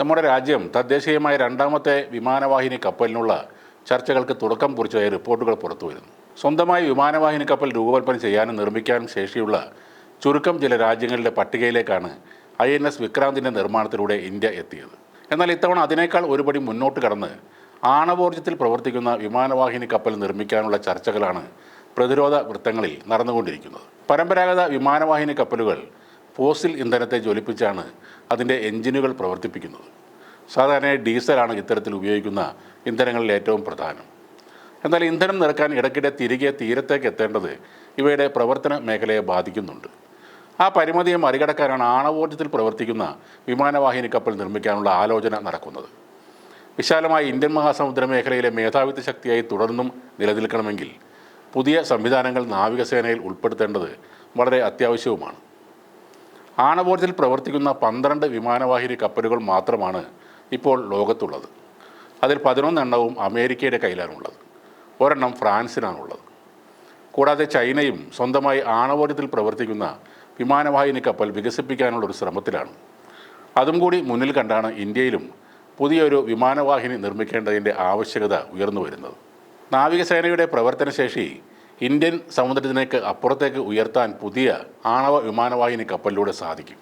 നമ്മുടെ രാജ്യം തദ്ദേശീയമായ രണ്ടാമത്തെ വിമാനവാഹിനി കപ്പലിനുള്ള ചർച്ചകൾക്ക് തുടക്കം കുറിച്ചതായി റിപ്പോർട്ടുകൾ പുറത്തുവരുന്നു സ്വന്തമായി വിമാനവാഹിനി കപ്പൽ രൂപകൽപ്പന ചെയ്യാനും നിർമ്മിക്കാനും ശേഷിയുള്ള ചുരുക്കം ചില രാജ്യങ്ങളുടെ പട്ടികയിലേക്കാണ് ഐ എൻ എസ് വിക്രാന്തിന്റെ നിർമ്മാണത്തിലൂടെ ഇന്ത്യ എത്തിയത്. എന്നാൽ ഇത്തവണ അതിനേക്കാൾ ഒരുപടി മുന്നോട്ട് കടന്ന് ആണവോർജത്തിൽ പ്രവർത്തിക്കുന്ന വിമാനവാഹിനി കപ്പൽ നിർമ്മിക്കാനുള്ള ചർച്ചകളാണ് പ്രതിരോധ വൃത്തങ്ങളിൽ നടന്നുകൊണ്ടിരിക്കുന്നത്. പരമ്പരാഗത വിമാനവാഹിനി കപ്പലുകൾ ഫോസിൽ ഇന്ധനത്തെ ജ്വലിപ്പിച്ചാണ് അതിന്റെ എഞ്ചിനുകൾ പ്രവർത്തിപ്പിക്കുന്നത്. സാധാരണ ഡീസലാണ് ഇത്തരത്തിൽ ഉപയോഗിക്കുന്ന ഇന്ധനങ്ങളിൽ ഏറ്റവും പ്രധാനം. എന്നാൽ ഇന്ധനം നിറക്കാൻ ഇടയ്ക്കിടെ തിരികെ തീരത്തേക്ക് എത്തേണ്ടത് ഇവയുടെ പ്രവർത്തന മേഖലയെ ബാധിക്കുന്നുണ്ട്. ആ പരിമിതിയെ മറികടക്കാനാണ് ആണവോർജത്തിൽ പ്രവർത്തിക്കുന്ന വിമാനവാഹിനി കപ്പൽ നിർമ്മിക്കാനുള്ള ആലോചന നടക്കുന്നത്. വിശാലമായ ഇന്ത്യൻ മഹാസമുദ്ര മേഖലയിലെ മേധാവിത്വ ശക്തിയായി തുടർന്നും നിലനിൽക്കണമെങ്കിൽ പുതിയ സംവിധാനങ്ങൾ നാവികസേനയിൽ ഉൾപ്പെടുത്തേണ്ടത് വളരെ അത്യാവശ്യവുമാണ്. ആണവോർജത്തിൽ പ്രവർത്തിക്കുന്ന പന്ത്രണ്ട് വിമാനവാഹിനി കപ്പലുകൾ മാത്രമാണ് ഇപ്പോൾ ലോകത്തുള്ളത്. അതിൽ പതിനൊന്നെണ്ണവും അമേരിക്കയുടെ കയ്യിലാണുള്ളത്. ഒരെണ്ണം ഫ്രാൻസിനാണുള്ളത്. കൂടാതെ ചൈനയും സ്വന്തമായി ആണവോർജത്തിൽ പ്രവർത്തിക്കുന്ന വിമാനവാഹിനി കപ്പൽ വികസിപ്പിക്കാനുള്ള ഒരു ശ്രമത്തിലാണ്. അതും കൂടി മുന്നിൽ കണ്ടാണ് ഇന്ത്യയിലും പുതിയൊരു വിമാനവാഹിനി നിർമ്മിക്കേണ്ടതിന്റെ ആവശ്യകത ഉയർന്നു വരുന്നത്. നാവികസേനയുടെ പ്രവർത്തനശേഷി ഇന്ത്യൻ സമുദ്രത്തിലേക്ക് അപ്പുറത്തേക്ക് ഉയർത്താൻ പുതിയ ആണവ വിമാനവാഹിനി കപ്പലിലൂടെ സാധിക്കും.